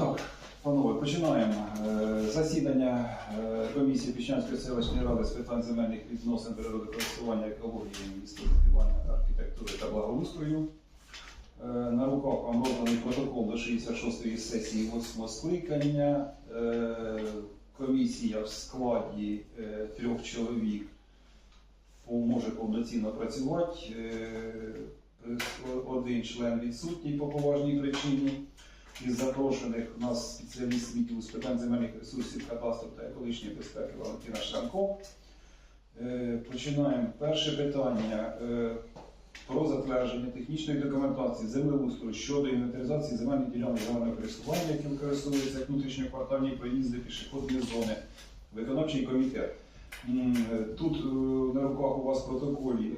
Так, панове, починаємо. Е, Засідання е, комісії Піщанської селищної ради з питань земельних відносин, природокористування, екології, містобудування, архітектури та благоустрою. Е, На руках вам розданий протокол до 66-ї сесії 8 скликання. Комісія в складі трьох чоловік може повноцінно працювати. Один член відсутній по поважній причині. Із запрошених у нас спеціаліст відділу з питань земельних ресурсів, кадастру та екологічної безпеки Валентина Шранко. Е, Починаємо. Перше питання е, про затвердження технічної документації землеустрою щодо інвентаризації земельних ділянок загального користування, яким користуються як внутрішньоквартальні проїзди, пішохідні зони. Виконавчий комітет. Е, Тут на руках у вас в протоколі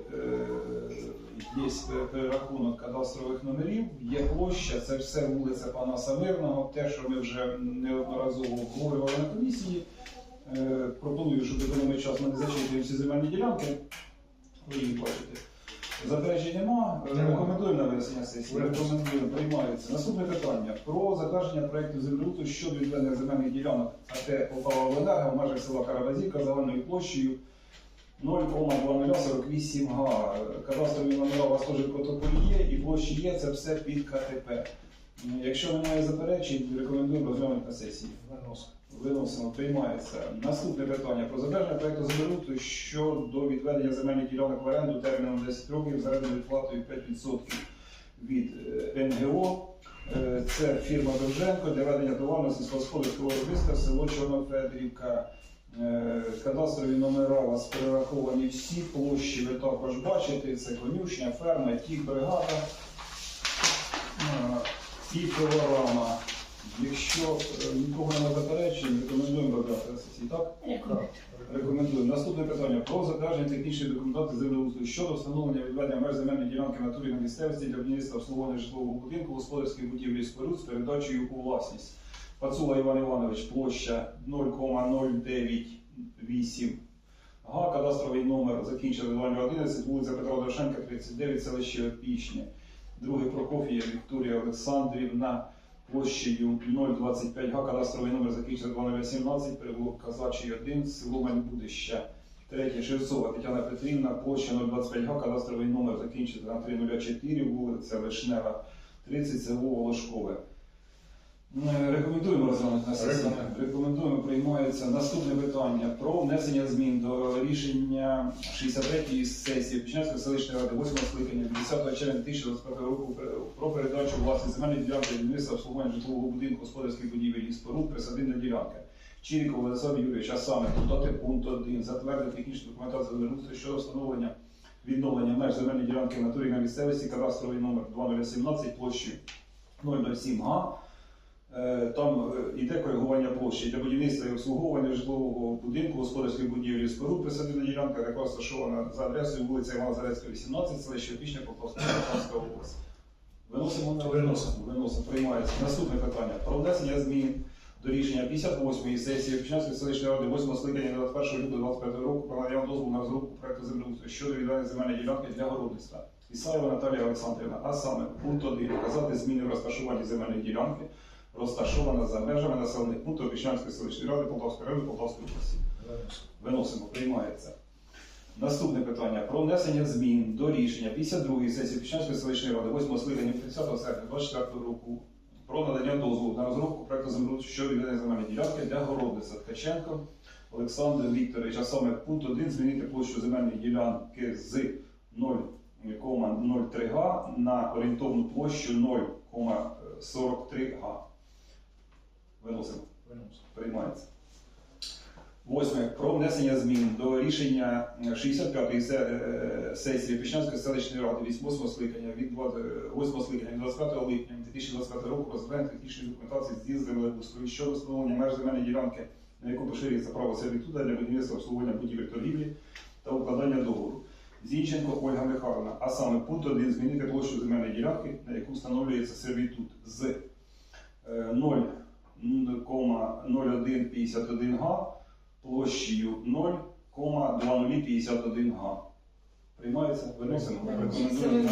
є перерахунок кадастрових номерів, є площа, це все вулиця Панаса Мирного, те, що ми вже неодноразово обговорювали на комісії. Е, Пропоную, щоб економити час ми не зачитуємо всі земельні ділянки. Ви їх бачите. Заперечень нема. Нема. Рекомендуємо на винесення сесії. Рекомендуємо, приймається. Наступне питання про затвердження проєкту землеустрою щодо відведення земельних ділянок АТ Полтава Оленерго в межах села Карабазівка загальною площею 0,2048 га. Кадастрові номера у вас теж в протоколі є, і площі є, це все під КТП. Якщо немає заперечень, рекомендуємо розглянути на сесії. Виносимо, приймається. Наступне питання про затвердження проекту землеустрою щодо відведення земельних ділянок в оренду терміном 10 років з орендною платою 5% від е, НГО. Е, Це фірма Довженко для ведення товарного сільськогосподарського виробництва село Чорнофедрівка. Е, Кадастрові номера у вас перераховані всі площі, ви також бачите. Це конюшня, ферма, тік, бригада е, і пилорама. Якщо е, нікого немає заперечень, рекомендуємо додати сесії. Так? Рекомендуємо. Наступне питання про затвердження технічної документації землеустрою щодо встановлення відведення меж земельної ділянки на турі на місцевості для будівництва обслуговування житлового будинку, господарської будівлі споруд з передачею у власність. Пацула Іван Іванович, площа 0,098 га, кадастровий номер закінчили 2011, вулиця Петра Дорошенка, 39, селище Опішня. Друге Прокофія Вікторія Олександрівна площею 025 га, кадастровий номер закінчили 2017, перевулок Казачий 1, село Маньбудище. Третє Шевцова Тетяна Петрівна, площа 025 га, кадастровий номер закінчили на 304, вулиця Вишнева, 30, село Волошкове. Е, Рекомендуємо розглянути на сесії. Рекомендуємо. Приймається наступне питання про внесення змін до рішення 63-ї сесії Печерської селищної ради 8 скликання від 10 червня 2025 року про передачу власні земельної ділянки будівництва обслуговування житлового будинку, господарських будівель і споруд, присадибна ділянка. Чиріков Владислав Юрійович, а саме додати пункт 1, затвердити технічну документацію землеустрою щодо встановлення відновлення меж земельної ділянки в натурі на місцевості, кадастровий номер 2017 площі 007 га. Е, Там е, йде коригування площі для будівництва і обслуговування житлового будинку, господарської будівлі споруд. Присадибна ділянка, яка розташована за адресою вулиця Івана Зарецька, 18, селище Опішня, Полтавська Полтавська область. Виносимо на Виносимо. Виносимо. Приймається. Наступне питання. Про внесення змін до рішення 58-ї сесії Печерської селищної ради 8 скликання 21 лютого 25 року про надання дозволу на розробку проекту землеустрою щодо відведення земельної ділянки для городництва. Ісаєва Наталія Олександрівна, а саме пункт 1. Вказати зміни в розташуванні земельної ділянки, розташована за межами населених пунктів Печерської селищної ради Полтавської району Полтавської області. Виносимо, приймається. Наступне питання про внесення змін до рішення 52-ї сесії Печерської селищної ради 8 скликання 30 серпня 24 року про надання дозволу на розробку проекту землеустрою щодо відведення земельної ділянки для городництва Ткаченко Олександр Вікторович, а саме пункт 1 змінити площу земельної ділянки з 0,03 га на орієнтовну площу 0,43 га. Виносимо. Винос. Приймається. Восьме. Про внесення змін до рішення 65-ї е, сесії Печерської селищної ради 8 скликання від 8 скликання від 25 липня 2025 року затвердження технічної документації з землеустрою щодо встановлення меж земельної ділянки, на яку поширюється право сервітуда для будівництва обслуговування будівель торгівлі та укладання договору. Зінченко Ольга Михайловна, а саме пункт 1 змінити площу земельної ділянки, на яку встановлюється сервітут з е, 0,0151 га площею 0,2051 га. Приймається? Виносимо? Рекомендуємо.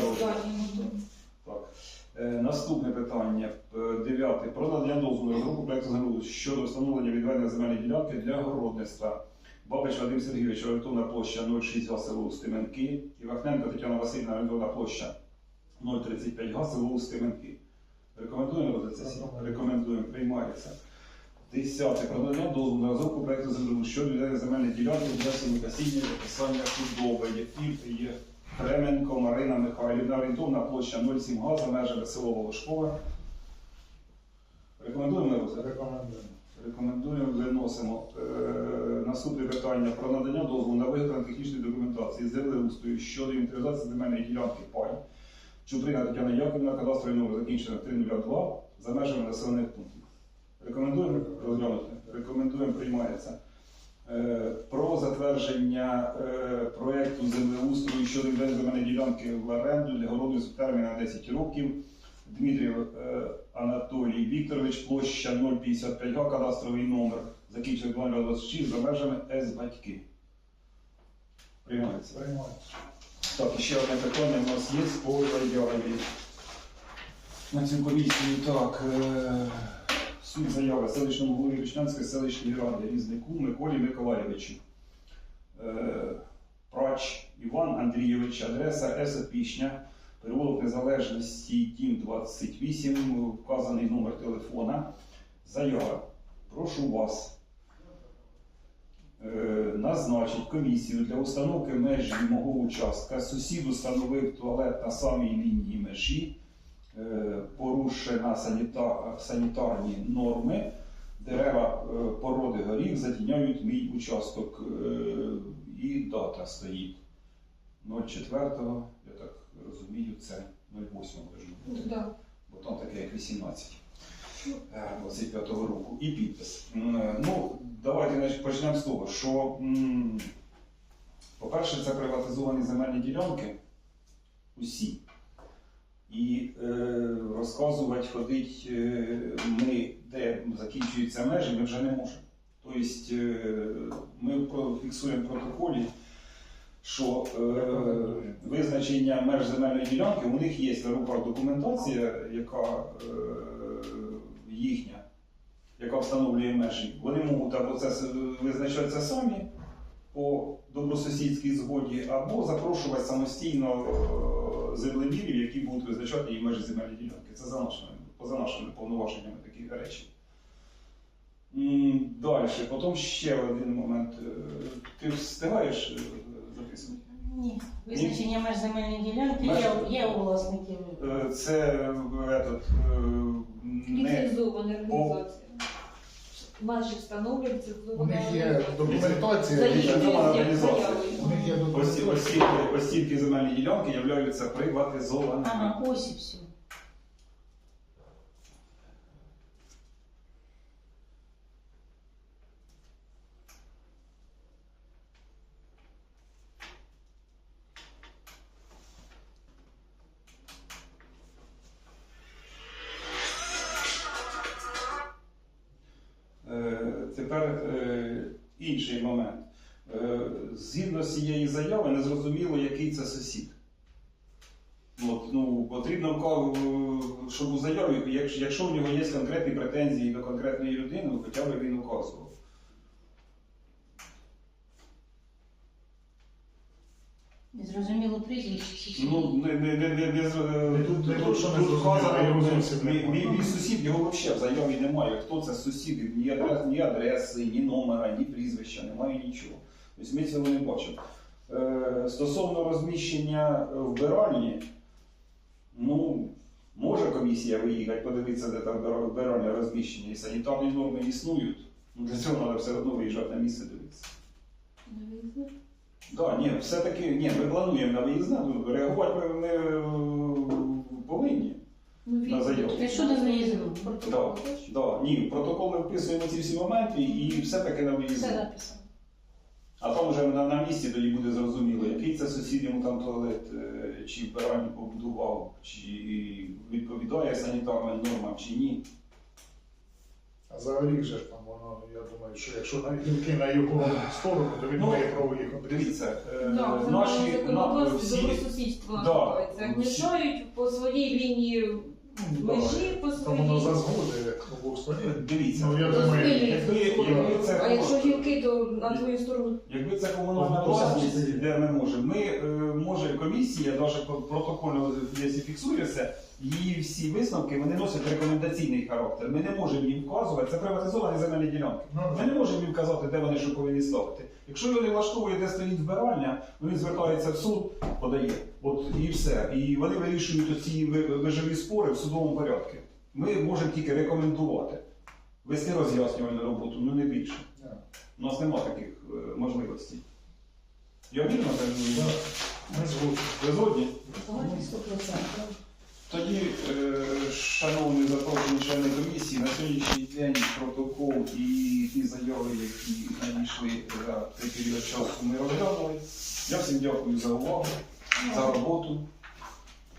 Так. Е, Наступне питання. Е, 9. Про надання дозволу розробку проекту землеустрою щодо встановлення відведення земельної ділянки для городництва. Бабич Вадим Сергійович, орієнтовна площа 0,6 га село Устименки. Івахненко Тетяна Васильівна, орієнтовна площа 0,35 га село Устименки. Рекомендуємо розгляд сесії? Рекомендуємо, приймається. Десяте. Про надання дозволу на розробку проекту землеустрою щодо відведення земельної ділянки для сінокосіння та писання худоби, які є Кременко Марина Михайлівна, орієнтовна площа 0,7 га за межами село Волошкове. Рекомендуємо розгляд? Рекомендуємо. Рекомендуємо, виносимо. Е, наступне питання про надання дозволу на виготовлення технічної документації з землеустрою щодо інвентаризації земельної ділянки пай. Чуприна Тетяна Яківна, кадастровий номер закінчено 302 за межами населених пунктів. Рекомендуємо розглянути. Рекомендуємо, приймається. Е, Про затвердження е, проєкту землеустрою щодо земельної ділянки в оренду для городництва термін на 10 років. Дмитрів е, Анатолій Вікторович, площа 055 га, кадастровий номер, закінчений 2026 за межами С батьки. Приймається. Приймається. І ще одне питання у нас є по заяві. На цю комісію так. Е, суть заяви селищному голові Вічнянської селищної ради різнику Миколі Миколаєвичу. Е, Прач Іван Андрійович, адреса Еса Пішня, переулок Незалежності, Тім 28, вказаний номер телефона. Заява. Прошу вас назначить комісію для установки межі мого участка. Сусід установив туалет на самій лінії межі, е, порушена санітарні норми. Дерева е, породи горіх затіняють мій участок. Е, І дата стоїть 04, я так розумію, це 08 лежить Да. бо там таке як 18 е, 25-го року. І підпис. Е, Ну, давайте почнемо з того, що, по-перше, це приватизовані земельні ділянки усі. І е, розказувати, ходить е, ми, де закінчуються межі, ми вже не можемо. Тобто е, ми фіксуємо в протоколі, що е, визначення меж земельної ділянки, у них є на документація, яка е, їхня, яка встановлює межі. Вони можуть або це с- визначати це самі по добросусідській згоді, або запрошувати самостійно е, землемірів, які будуть визначати її межі земельної ділянки. Це за нашими, поза нашими повноваженнями такі речі. Далі, потім ще один момент. Е, Ти встигаєш е, записувати? Ні. Визначення меж земельної ділянки є, у власників. Це этот, не Ліцензована організація. Встановлюють У ліцензована них є документація. осіб Заїжджають організація. заявою. У них є ось, документація. Осіб, осіб, земельні ділянки являються приватизованими. Ага, ось і все. Тепер е, інший момент. Е, Згідно з цієї заяви, не зрозуміло, який це сусід. От, ну, потрібно, щоб у заяві, якщо, в нього є конкретні претензії до конкретної людини, хоча б він указував. Незрозуміло прізвище. Ну, не, не, не, не, не, з- тут, не тут, то, що не зрозуміло, вказано, мій, мій, мій сусід, його взагалі в заяві немає. Хто це сусід, ні, адрес, ні адреси, ні номера, ні прізвища, немає нічого. Тобто ми цього не бачимо. Е, стосовно розміщення вбиральні, ну, може комісія виїхати, подивитися, де там вбира- вбиральня розміщення, і санітарні норми існують. Ну, для цього треба все одно виїжджати на місце дивитися. Да, ні, все-таки ні, ми плануємо на виїзне, ну, реагувати ми, ми е, повинні. Ну, На заяву. Та що до виїзну? Протокол. Да, ні, в протокол ми вписуємо ці всі моменти і все-таки на Все виїзне. написано. А там вже на, на місці тоді буде зрозуміло, який це сусід йому там туалет, е, чи вбиральню побудував, чи відповідає санітарним нормам, чи ні. А за рік же ж там воно, я думаю, що якщо на гілки на його сторону, то він Ну, має право їх обрізати. Дивіться, е, Так, це наші на, всі, добросусідство Да. називається. Всі- Мішають по своїй лінії. Межі, по Там воно своїй. згоди. Дивіться, Ну, я думаю, якби, якби це А якщо гілки, то на твою сторону. Якби це комунальна Ну, власність, де ми можемо, ми е, може комісія, навіть протокольно якщо фіксується, її всі висновки вони носять рекомендаційний характер. Ми не можемо їм вказувати, це приватизовані земельні ділянки. Ну, Ми не можемо їм казати, де вони що повинні ставити. Якщо його не влаштовує, де стоїть збиральня, він звертається в суд, подає. От і все. І вони вирішують ці межові спори в судовому порядку. Ми можемо тільки рекомендувати, вести роз'яснювальну роботу, ну не більше. Да. У нас нема таких е, можливостей. Я вірно кажу, Да. Ми згодні. ви згодні? Тоді, е, шановні запрошені члени комісії, на сьогоднішній день протокол і ті заяви, які надійшли за цей період часу, ми розглянули. Я всім дякую за увагу, за роботу.